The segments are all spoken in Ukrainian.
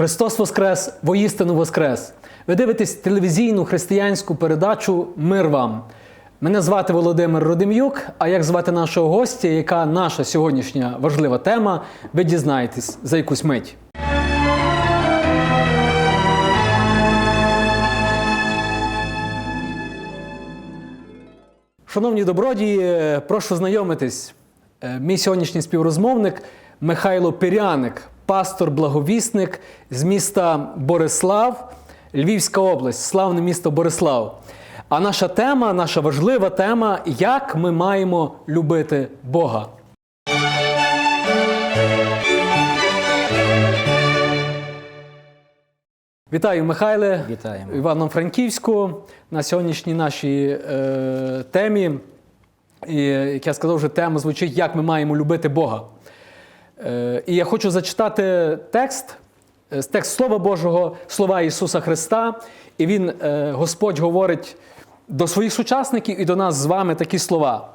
Христос Воскрес, воістину Воскрес! Ви дивитесь телевізійну християнську передачу Мир вам. Мене звати Володимир Родим'юк, а як звати нашого гостя, яка наша сьогоднішня важлива тема, ви дізнаєтесь за якусь мить. Шановні добродії, прошу знайомитись. Е, Мій сьогоднішній співрозмовник Михайло Пиряник, пастор-благовісник з міста Борислав, Львівська область, славне місто Борислав. А наша тема, наша важлива тема як ми маємо любити Бога. Вітаю, Михайле. Вітаємо. Івано-Франківську на сьогоднішній нашій е, темі. І, як я сказав, вже тема звучить Як ми маємо любити Бога. Е, і я хочу зачитати текст, е, текст Слова Божого, слова Ісуса Христа. І Він, е, Господь, говорить до своїх сучасників і до нас з вами такі слова.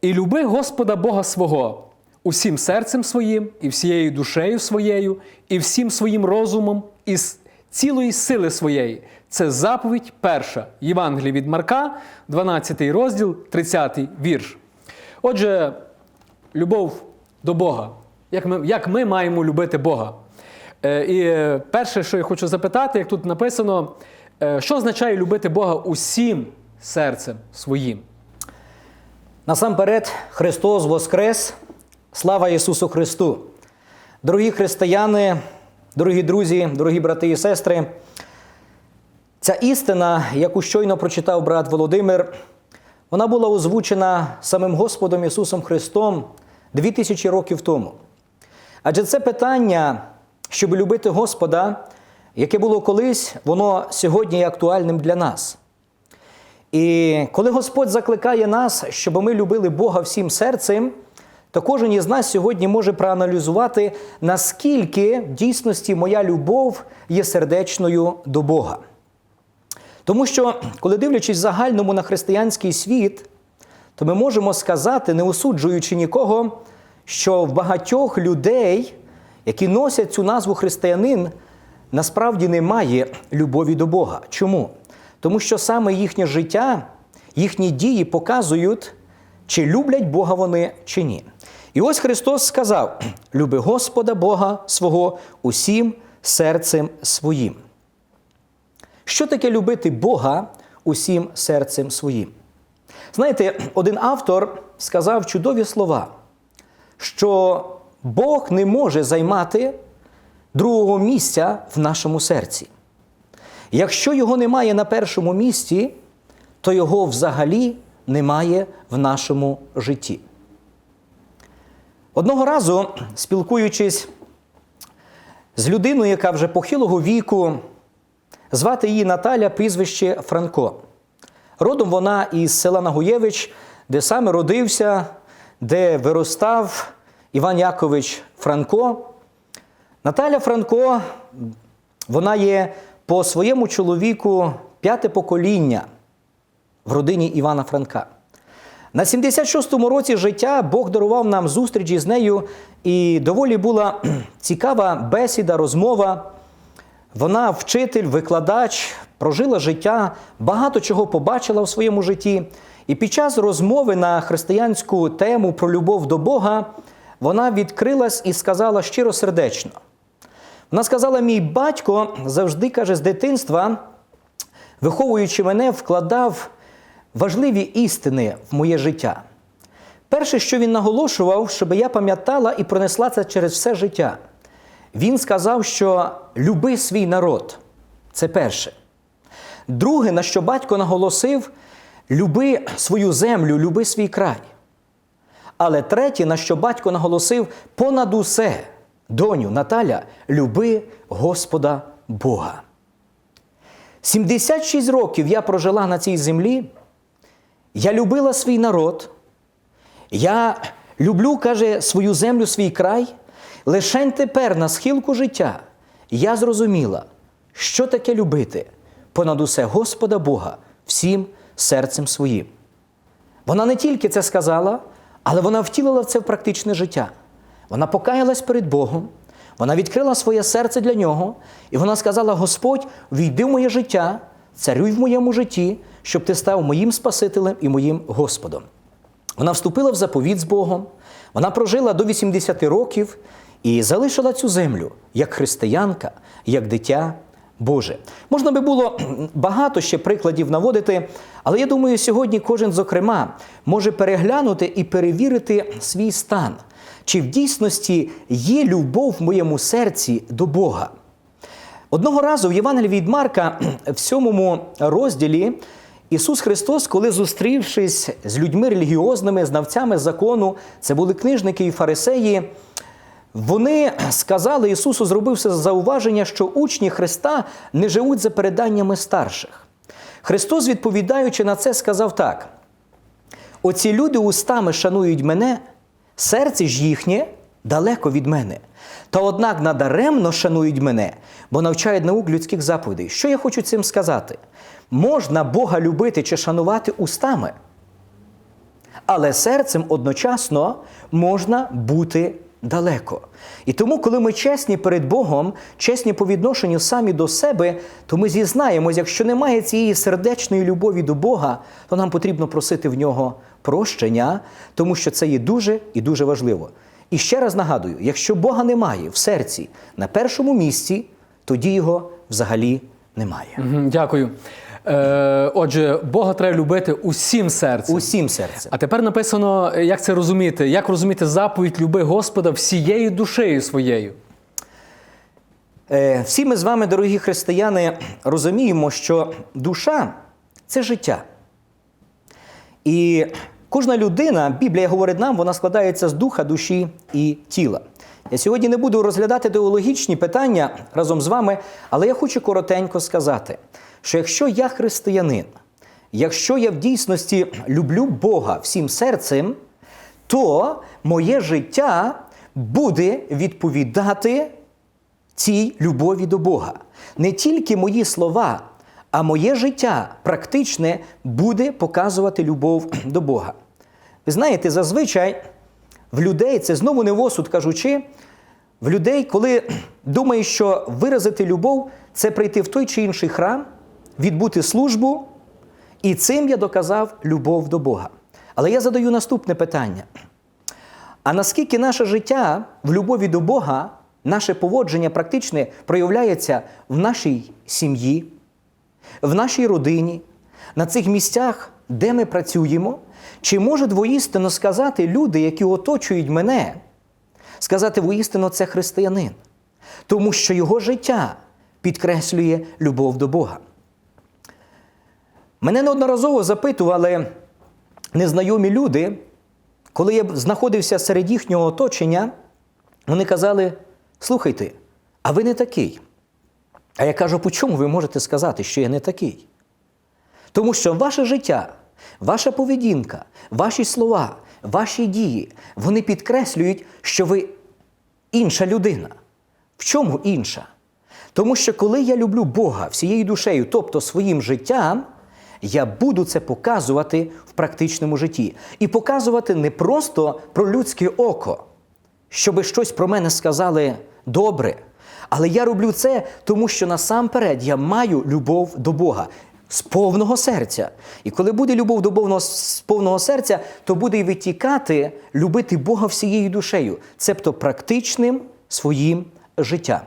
І люби Господа Бога свого усім серцем своїм, і всією душею своєю, і всім своїм розумом, і з цілої сили своєї. Це заповідь перша Євангелії від Марка, 12 розділ, 30 вірш. Отже, любов до Бога. Як ми, як ми маємо любити Бога? Е, і е, перше, що я хочу запитати, як тут написано, е, що означає любити Бога усім серцем своїм? Насамперед, Христос Воскрес! Слава Ісусу Христу! Дорогі християни, дорогі друзі, дорогі брати і сестри, ця істина, яку щойно прочитав брат Володимир, вона була озвучена самим Господом Ісусом Христом дві тисячі років тому. Адже це питання, щоб любити Господа, яке було колись, воно сьогодні є актуальним для нас. І коли Господь закликає нас, щоб ми любили Бога всім серцем, то кожен із нас сьогодні може проаналізувати, наскільки в дійсності моя любов є сердечною до Бога. Тому що, коли дивлячись загальному на християнський світ, то ми можемо сказати, не осуджуючи нікого, що в багатьох людей, які носять цю назву християнин, насправді немає любові до Бога. Чому? Тому що саме їхнє життя, їхні дії показують, чи люблять Бога вони чи ні. І ось Христос сказав: люби Господа Бога свого усім серцем своїм. Що таке любити Бога усім серцем своїм? Знаєте, один автор сказав чудові слова, що Бог не може займати другого місця в нашому серці. Якщо його немає на першому місці, то його взагалі немає в нашому житті. Одного разу, спілкуючись з людиною, яка вже похилого віку, звати її Наталя, прізвище Франко. Родом вона із села Нагуєвич, де саме родився, де виростав Іван Якович Франко. Наталя Франко, вона є по своєму чоловіку п'яте покоління в родині Івана Франка. На 76-му році життя Бог дарував нам зустрічі з нею, і доволі була цікава бесіда, розмова. Вона вчитель, викладач, прожила життя, багато чого побачила в своєму житті. І під час розмови на християнську тему про любов до Бога вона відкрилась і сказала щиросердечно. Вона сказала: мій батько завжди каже, з дитинства, виховуючи мене, вкладав важливі істини в моє життя. Перше, що він наголошував, щоб я пам'ятала і пронесла це через все життя. Він сказав, що люби свій народ. Це перше. Друге, на що батько наголосив, люби свою землю, люби свій край. Але третє, на що батько наголосив, понад усе, доню Наталя, люби Господа Бога. 76 років я прожила на цій землі. Я любила свій народ. Я люблю, каже, свою землю, свій край. Лишень тепер на схилку життя я зрозуміла, що таке любити понад усе Господа Бога всім серцем своїм. Вона не тільки це сказала, але вона втілила це в практичне життя. Вона покаялась перед Богом, Вона відкрила своє серце для нього, і вона сказала: Господь, війди в моє життя, царюй в моєму житті, щоб ти став моїм Спасителем і моїм Господом. Вона вступила в заповіт з Богом, вона прожила до 80 років і залишила цю землю як християнка, як дитя Боже. Можна би було багато ще прикладів наводити, але я думаю, сьогодні кожен, зокрема, може переглянути і перевірити свій стан, чи в дійсності є любов в моєму серці до Бога. Одного разу в Євангелії від Марка в сьомому розділі Ісус Христос, коли зустрівшись з людьми релігіозними, знавцями закону, це були книжники і фарисеї, вони сказали, Ісусу зробився зауваження, що учні Христа не живуть за переданнями старших. Христос, відповідаючи на це, сказав так: Оці люди устами шанують мене, серце ж їхнє далеко від мене. Та однак надаремно шанують мене, бо навчають наук людських заповідей. Що я хочу цим сказати? Можна Бога любити чи шанувати устами, але серцем одночасно можна бути далеко. І тому, коли ми чесні перед Богом, чесні по відношенню самі до себе, то ми зізнаємось, якщо немає цієї сердечної любові до Бога, то нам потрібно просити в нього прощення, тому що це є дуже і дуже важливо. І ще раз нагадую: якщо Бога немає в серці на першому місці, тоді його взагалі немає. Дякую. Е, отже, Бога треба любити усім серцем. Усім серцем. А тепер написано, як це розуміти? Як розуміти заповідь люби Господа всією душею своєю? Е, Всі ми з вами, дорогі християни, розуміємо, що душа це життя. І кожна людина, Біблія говорить нам, вона складається з духа, душі і тіла. Я сьогодні не буду розглядати теологічні питання разом з вами, але я хочу коротенько сказати, що якщо я християнин, якщо я в дійсності люблю Бога всім серцем, то моє життя буде відповідати цій любові до Бога. Не тільки мої слова, а моє життя практичне буде показувати любов до Бога. Ви знаєте, зазвичай в людей, це знову не в осуд кажучи, в людей, коли думають, що виразити любов це прийти в той чи інший храм, відбути службу, і цим я доказав любов до Бога. Але я задаю наступне питання. А наскільки наше життя в любові до Бога, наше поводження практичне проявляється в нашій сім'ї, в нашій родині, на цих місцях, де ми працюємо? Чи можуть воістину сказати люди, які оточують мене, сказати воістину це християнин? Тому що його життя підкреслює любов до Бога. Мене неодноразово запитували незнайомі люди, коли я знаходився серед їхнього оточення, вони казали: слухайте, а ви не такий. А я кажу, по чому ви можете сказати, що я не такий? Тому що ваше життя, ваша поведінка, ваші слова, ваші дії, вони підкреслюють, що ви інша людина. В чому інша? Тому що коли я люблю Бога всією душею, тобто своїм життям, я буду це показувати в практичному житті. І показувати не просто про людське око, щоби щось про мене сказали добре. Але я роблю це, тому що насамперед я маю любов до Бога з повного серця. І коли буде любов до Бога з повного серця, то буде й витікати любити Бога всією душею, цебто практичним своїм життям.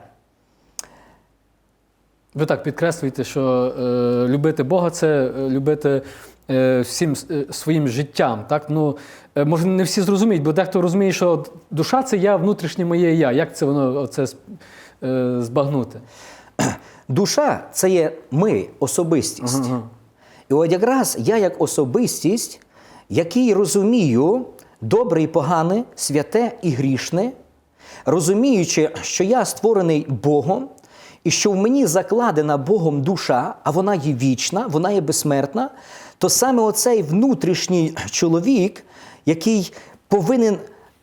Ви так підкреслюєте, що е, любити Бога це е, любити е, всім е, своїм життям. Так? Ну, е, може, не всі зрозуміють, бо дехто розуміє, що душа це я, внутрішнє моє я. Як це воно оце, е, збагнути? Душа це є ми, особистість. І от якраз я як особистість, який розумію добре і погане, святе і грішне, розуміючи, що я створений Богом, і що в мені закладена Богом душа, а вона є вічна, вона є безсмертна, то саме оцей внутрішній чоловік, який повинен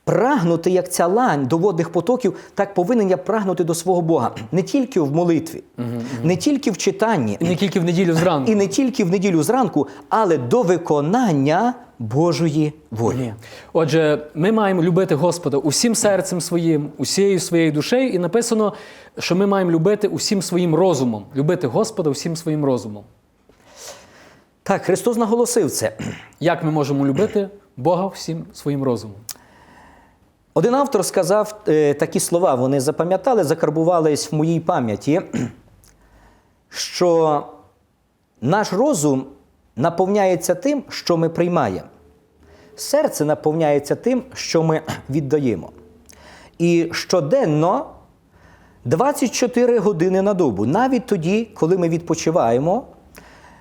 прагнути, як ця лань до водних потоків, так повинен я прагнути до свого Бога. Не тільки в молитві, не тільки в читанні, не тільки в неділю зранку. і не тільки в неділю зранку, але до виконання Божої волі. Отже, ми маємо любити Господа усім серцем своїм, усією своєю душею, і написано, що ми маємо любити усім своїм розумом, любити Господа усім своїм розумом. Так, Христос наголосив це. Як ми можемо любити Бога всім своїм розумом? Один автор сказав е, такі слова, вони запам'ятали, закарбувались в моїй пам'яті, що наш розум наповняється тим, що ми приймаємо. Серце наповняється тим, що ми віддаємо. І щоденно 24 години на добу, навіть тоді, коли ми відпочиваємо,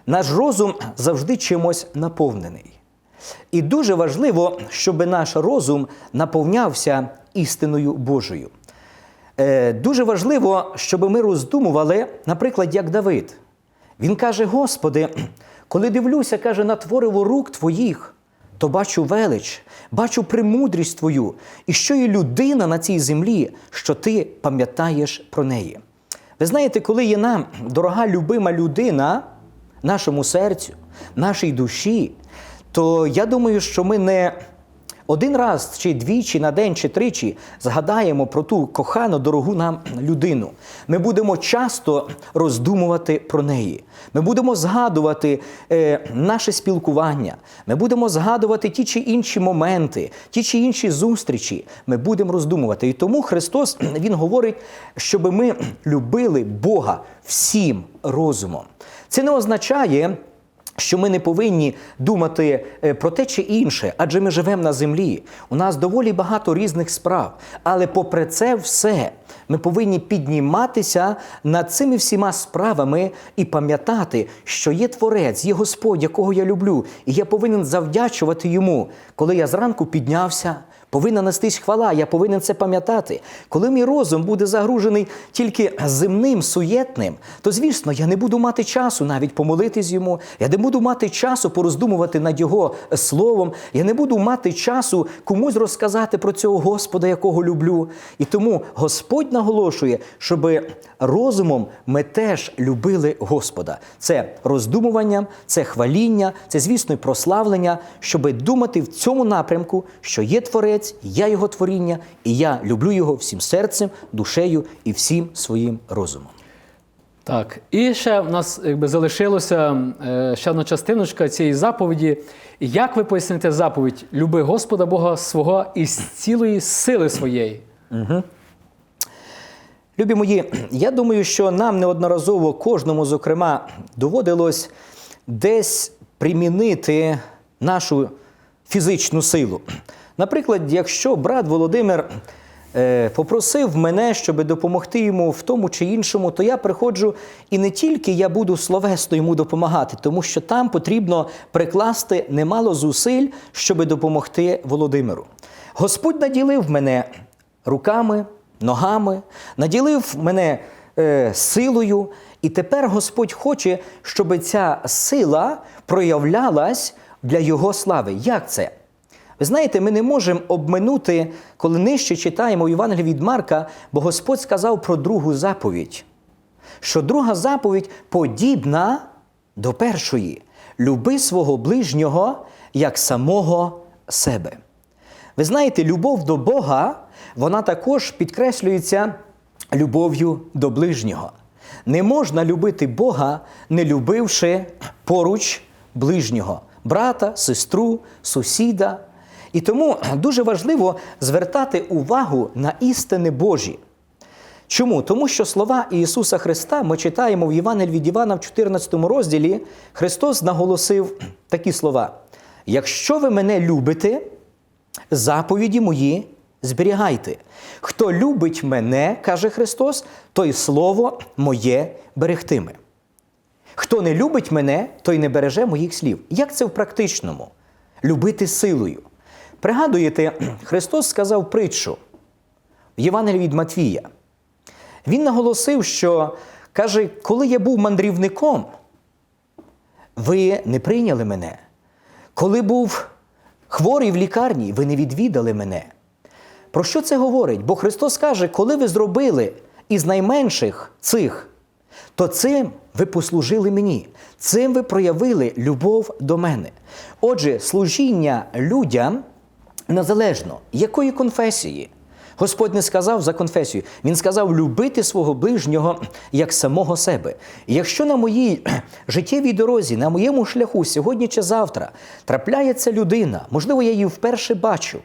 наш розум завжди чимось наповнений. І дуже важливо, щоб наш розум наповнявся істиною Божою. Е, Дуже важливо, щоб ми роздумували, наприклад, як Давид. Він каже: Господи, коли дивлюся, каже, на твориво рук Твоїх, то бачу велич, бачу премудрість Твою, і що є людина на цій землі, що ти пам'ятаєш про неї. Ви знаєте, коли є нам дорога любима людина, нашому серцю, нашій душі, то я думаю, що ми не один раз чи двічі на день чи тричі згадаємо про ту кохану, дорогу нам людину. Ми будемо часто роздумувати про неї. Ми будемо згадувати е, наше спілкування. Ми будемо згадувати ті чи інші моменти, ті чи інші зустрічі. Ми будемо роздумувати. І тому Христос Він говорить, щоб ми любили Бога всім розумом. Це не означає що ми не повинні думати е, про те чи інше, адже ми живемо на землі. У нас доволі багато різних справ. Але попри це все, ми повинні підніматися над цими всіма справами і пам'ятати, що є Творець, є Господь, якого я люблю, і я повинен завдячувати йому, коли я зранку піднявся. Повинна нестись хвала, я повинен це пам'ятати. Коли мій розум буде загружений тільки земним, суєтним, то звісно, я не буду мати часу навіть помолитись йому. Я не буду мати часу пороздумувати над його словом. Я не буду мати часу комусь розказати про цього Господа, якого люблю. І тому Господь наголошує, щоб розумом ми теж любили Господа. Це роздумування, це хваління, це, звісно, і прославлення, щоб думати в цьому напрямку, що є Творець, я його творіння, і я люблю його всім серцем, душею і всім своїм розумом. Так, і ще в нас якби залишилося е, ще одна частиночка цієї заповіді. Як ви поясните заповідь Люби Господа Бога свого із цілої сили своєї? Любі мої, я думаю, що нам неодноразово кожному, зокрема, доводилось десь примінити нашу фізичну силу. Наприклад, якщо брат Володимир е, попросив мене, щоб допомогти йому в тому чи іншому, то я приходжу і не тільки я буду словесно йому допомагати, тому що там потрібно прикласти немало зусиль, щоб допомогти Володимиру. Господь наділив мене руками, ногами, наділив мене е, силою, і тепер Господь хоче, щоб ця сила проявлялась для Його слави. Як це? Ви знаєте, ми не можемо обминути, коли нижче читаємо Євангелії від Марка, бо Господь сказав про другу заповідь, що друга заповідь подібна до першої: люби свого ближнього як самого себе. Ви знаєте, любов до Бога, вона також підкреслюється любов'ю до ближнього. Не можна любити Бога, не любивши поруч ближнього, брата, сестру, сусіда. І тому дуже важливо звертати увагу на істини Божі. Чому? Тому що слова Ісуса Христа ми читаємо в Євангелії від Івана в 14 розділі. Христос наголосив такі слова: Якщо ви мене любите, заповіді мої зберігайте. Хто любить мене, каже Христос, той слово моє берегтиме. Хто не любить мене, той не береже моїх слів. Як це в практичному? Любити силою. Пригадуєте, Христос сказав притчу в Євангелії від Матвія. Він наголосив, що каже, коли я був мандрівником, ви не прийняли мене. Коли був хворий в лікарні, ви не відвідали мене. Про що це говорить? Бо Христос каже, коли ви зробили із найменших цих то цим ви послужили мені, цим ви проявили любов до мене. Отже, служіння людям незалежно якої конфесії. Господь не сказав за конфесію, Він сказав любити свого ближнього як самого себе. І якщо на моїй життєвій дорозі, на моєму шляху сьогодні чи завтра трапляється людина, можливо, я її вперше бачу.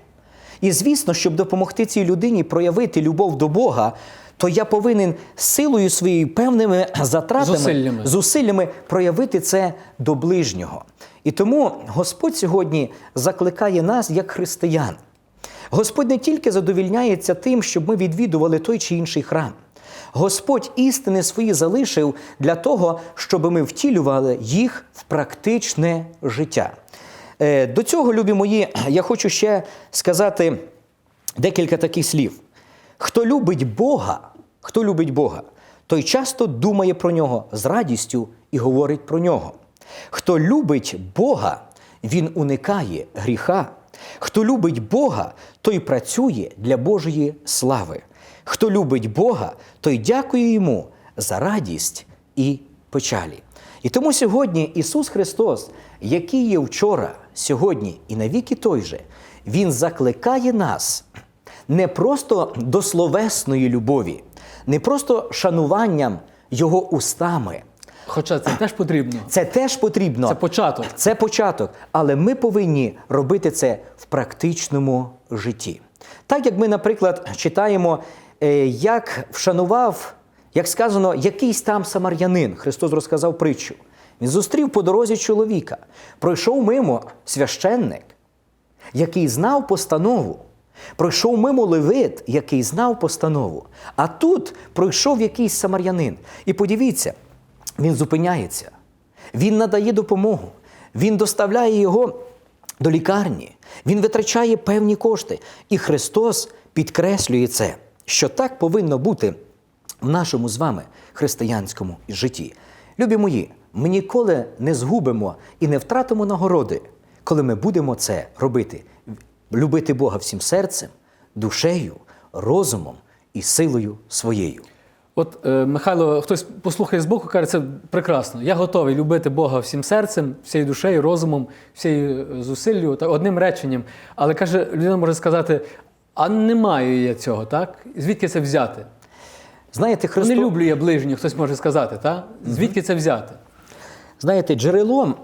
І звісно, щоб допомогти цій людині проявити любов до Бога, то я повинен силою своєю певними затратами, Зусиллями. зусиллями проявити це до ближнього. І тому Господь сьогодні закликає нас як християн. Господь не тільки задовільняється тим, щоб ми відвідували той чи інший храм. Господь істини свої залишив для того, щоб ми втілювали їх в практичне життя. Е, До цього, любі мої, я хочу ще сказати декілька таких слів. Хто любить Бога, хто любить Бога, той часто думає про нього з радістю і говорить про нього. Хто любить Бога, він уникає гріха. Хто любить Бога, той працює для Божої слави. Хто любить Бога, той дякує йому за радість і печалі. І тому сьогодні Ісус Христос, який є вчора, сьогодні і навіки той же, Він закликає нас не просто до словесної любові, не просто шануванням Його устами. Хоча це теж потрібно. Це теж потрібно. Це початок. Це початок, але ми повинні робити це в практичному житті. Так як ми, наприклад, читаємо, е, як вшанував, як сказано, якийсь там самарянин, Христос розказав притчу. Він зустрів по дорозі чоловіка, пройшов мимо священник, який знав постанову. Пройшов мимо левит, який знав постанову. А тут пройшов якийсь самарянин. І подивіться, він зупиняється, він надає допомогу, він доставляє його до лікарні, він витрачає певні кошти. І Христос підкреслює це, що так повинно бути в нашому з вами християнському житті. Любі мої, ми ніколи не згубимо і не втратимо нагороди, коли ми будемо це робити. Любити Бога всім серцем, душею, розумом і силою своєю. От е, Михайло, хтось послухає збоку, каже, це прекрасно. Я готовий любити Бога всім серцем, всією душею, розумом, всією е, зусиллю, та одним реченням. Але каже, людина може сказати: а не маю я цього, так? Звідки це взяти? Знаєте, Христос... Не люблю я ближніх, хтось може сказати, так? Звідки це взяти? Знаєте, джерелом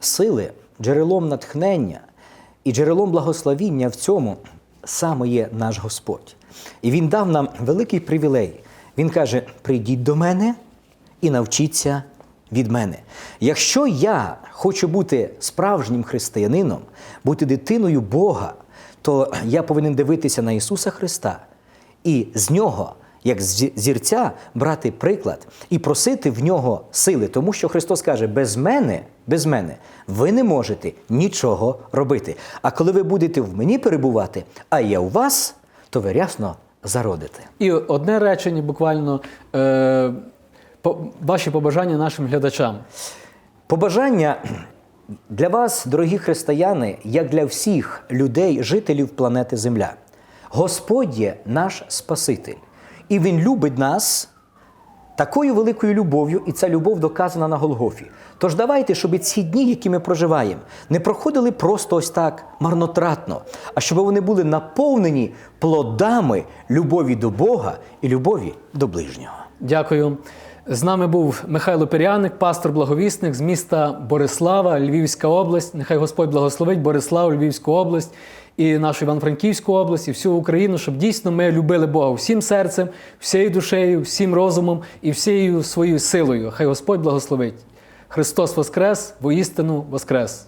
сили, джерелом натхнення і джерелом благословіння в цьому саме є наш Господь. І Він дав нам великий привілей. Він каже: прийдіть до мене і навчіться від мене. Якщо я хочу бути справжнім християнином, бути дитиною Бога, то я повинен дивитися на Ісуса Христа і з нього як зірця брати приклад і просити в нього сили, тому що Христос каже: без мене, без мене ви не можете нічого робити. А коли ви будете в мені перебувати, а я у вас, то ви рясно зародите. І одне речення, буквально е, по, ваші побажання нашим глядачам. Побажання для вас, дорогі християни, як для всіх людей, жителів планети Земля. Господь є наш Спаситель, і Він любить нас такою великою любов'ю, і ця любов доказана на Голгофі. Тож давайте, щоб ці дні, які ми проживаємо, не проходили просто ось так марнотратно, а щоб вони були наповнені плодами любові до Бога і любові до ближнього. Дякую. З нами був Михайло Піряник, пастор благовісник з міста Борислава, Львівська область. Нехай Господь благословить Борислав, Львівську область і нашу Івано-Франківську область, і всю Україну, щоб дійсно ми любили Бога всім серцем, всією душею, всім розумом і всією своєю силою. Хай Господь благословить. Христос Воскрес, воістину Воскрес!